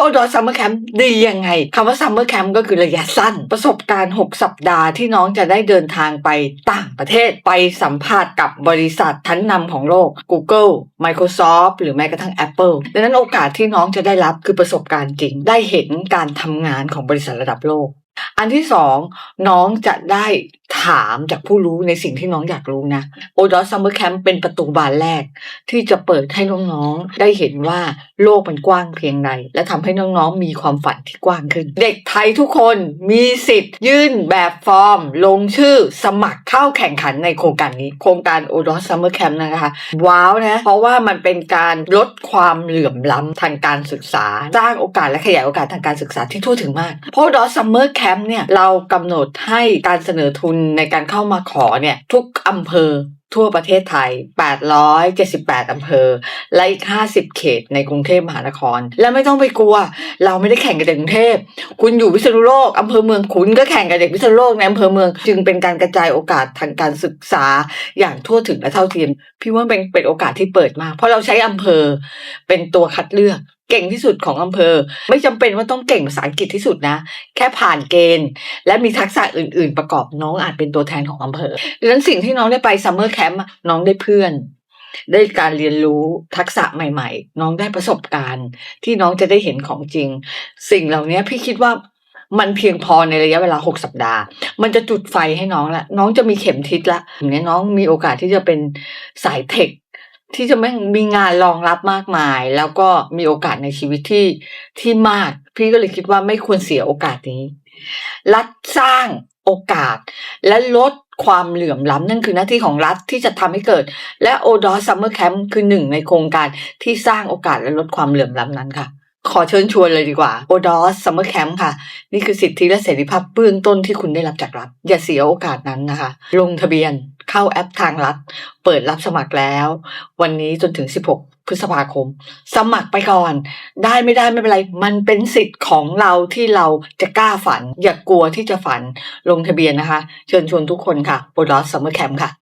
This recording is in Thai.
โอดอซัมเมอร์แคมป์ดียังไงคำว่าซัมเมอร์แคมป์ก็คือระยะสั้น ประสบการณ์ 6 สัปดาห์ที่น้องจะได้เดินทางไปต่างประเทศไปสัมผัสกับบริษัทชั้นนำของโลก Google Microsoft หรือแม้กระทั่ง Apple ดังนั้นโอกาสที่น้องจะได้รับคือประสบการณ์จริง ได้เห็นการทำงานของบริษัทระดับโลกอันที่สองน้องจะได้ ถามจากผู้รู้ในสิ่งที่น้องอยากรู้นะโอดอซัมเมอร์แคมป์เป็นประตูบานแรก ที่จะเปิดให้น้องๆ ได้เห็นว่าโลกมันกว้างเพียงใดและทำให้น้องๆ มีความฝันที่กว้างขึ้น เด็กไทยทุกคนมีสิทธิ์ ยื่นแบบฟอร์ม ลงชื่อสมัครเข้าแข่งขันในโครงการนี้ โครงการโอดอซัมเมอร์แคมป์นะคะ ว้าวนะ เพราะว่ามันเป็นการลดความเหลื่อมล้ำทางการศึกษา สร้างโอกาสและขยายโอกาสทางการศึกษาที่ทั่วถึงมาก เพราะดอซัมเมอร์แคมป์เนี่ยเรากำหนดให้การเสนอทุนในการเข้ามาขอเนี่ยทุกอำเภอทั่วประเทศไทย 878 อำเภอ และอีก 50 เขตในกรุงเทพมหานคร และไม่ต้องไปกลัว เราไม่ได้แข่งกับเด็กกรุงเทพ คุณอยู่พิษณุโลก อำเภอเมืองคุณก็แข่งกับเด็กพิษณุโลกในอำเภอเมือง จึงเป็นการกระจายโอกาสทางการศึกษาอย่างทั่วถึงและเท่าเทียม พี่ว่าเป็นเป็นโอกาสที่เปิดมาก เพราะเราใช้อำเภอเป็นตัวคัดเลือก เก่งที่สุดของอำเภอ ไม่จำเป็นว่าต้องเก่งภาษาอังกฤษที่สุดนะ แค่ผ่านเกณฑ์ และมีทักษะอื่น ๆ ประกอบน้องอาจเป็นตัวแทนของอำเภอดังนั้นสิ่งที่น้องได้ไปซัมเมอร์แคมป์น้องได้เพื่อน ได้การเรียนรู้ทักษะใหม่ ๆ น้องได้ประสบการณ์ ที่น้องจะได้เห็นของจริง สิ่งเหล่านี้พี่คิดว่ามันเพียงพอในระยะเวลา6สัปดาห์ มันจะจุดไฟให้น้องละ น้องจะมีเข็มทิศละอย่างนี้น้องมีโอกาสที่จะเป็นสายเทค ที่จะไม่มีงานรองรับมากมาย แล้วก็มีโอกาสในชีวิตที่ที่มาก พี่ก็เลยคิดว่าไม่ควรเสียโอกาสนี้ รัฐสร้างโอกาส และลดความเหลื่อมล้ำนั่นคือหน้าที่ของรัฐที่จะทำให้เกิด และโอดอซัมเมอร์แคมป์คือหนึ่งในโครงการที่สร้างโอกาสและลดความเหลื่อมล้ำนั้นค่ะ ขอเชิญชวนเลยดีกว่าโอดอสซัมเมอร์แคมป์ค่ะ นี่คือสิทธิและเสรีภาพเบื้องต้นที่คุณได้รับจากรัฐ อย่าเสียโอกาสนั้นนะคะ ลงทะเบียนเข้าแอปทางรัฐ เปิดรับสมัครแล้ว วันนี้จนถึง 16 พฤษภาคม สมัครไปก่อน ได้ไม่ได้ไม่เป็นไร มันเป็นสิทธิ์ของเราที่เราจะกล้าฝัน อย่ากลัวที่จะฝันลงทะเบียนนะคะ เชิญชวนทุกคนค่ะโอดอสซัมเมอร์แคมป์ค่ะ